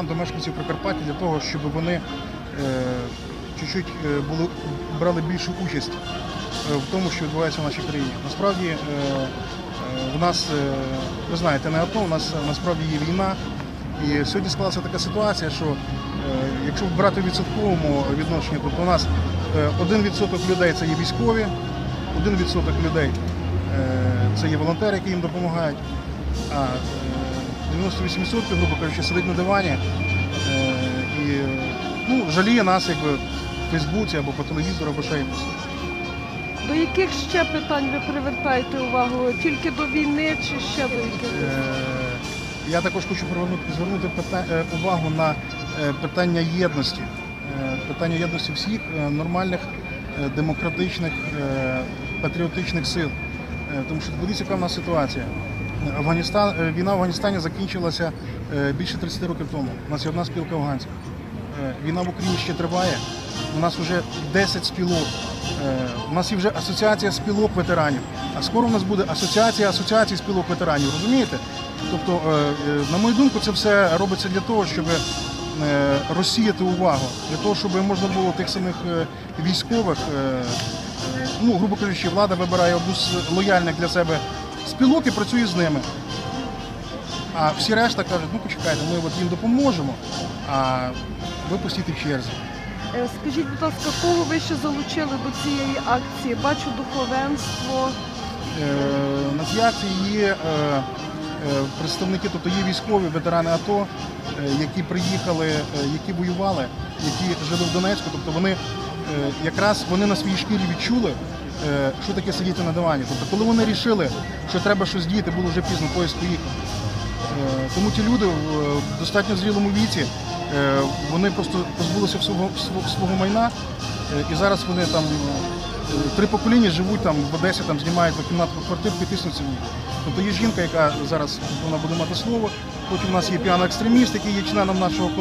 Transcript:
до мешканців Прикарпаття для того, щоб вони е, чуть-чуть е, були, брали більшу участь е, в тому, що відбувається в нашій країні. Насправді е, е, в нас, е, ви знаєте, не АТО, у нас насправді є війна. І сьогодні склалася така ситуація, що е, якщо брати в відсотковому відношенні, тобто у нас е, 1% людей це є військові, 1% людей е, це є волонтери, які їм допомагають. А 98% грубо кажучи, сидить на дивані е, і ну, жаліє нас якби в Фейсбуці або по телевізору, або ще якось. До яких ще питань ви привертаєте увагу? Тільки до війни чи ще до яких? Е, Я також хочу привернути, звернути е, увагу на питання єдності. Питання єдності всіх нормальних, демократичних, патріотичних сил. Тому що подивіться, яка в нас ситуація. Афганістан, е, війна в Афганістані закінчилася е, більше 30 років тому. У нас є одна спілка афганців. Е, Війна в Україні ще триває. У нас вже 10 спілок. У нас є вже асоціація спілок ветеранів. А скоро у нас буде асоціація асоціацій спілок ветеранів. Розумієте? Тобто, на мою думку, це все робиться для того, щоб розсіяти увагу, для того, щоб можна було тих самих військових, ну, грубо кажучи, влада вибирає одну з лояльних для себе спілок і працює з ними. А всі решта кажуть, ну почекайте, ми от їм допоможемо, а ви постійте в черзі. Е, Скажіть, будь ласка, кого ви ще залучили до цієї акції? Бачу духовенство. Е, На цій акції є е, е, представники, тобто є військові, ветерани АТО, е, які приїхали, е, які воювали, які жили в Донецьку. Тобто вони е, якраз вони на своїй шкірі відчули, що таке сидіти на дивані. Тобто, коли вони рішили, що треба щось діяти, було вже пізно, поїзд поїхав. Е, Тому ті люди в в достатньо зрілому віці, е, вони просто позбулися свого, свого, майна, е, і зараз вони там е, три покоління живуть там в Одесі, там знімають кімнатну квартирку і тиснуться в них. Тобто є жінка, яка зараз вона буде мати слово. Потім у нас є піано-екстреміст, який є членом нашого колективу.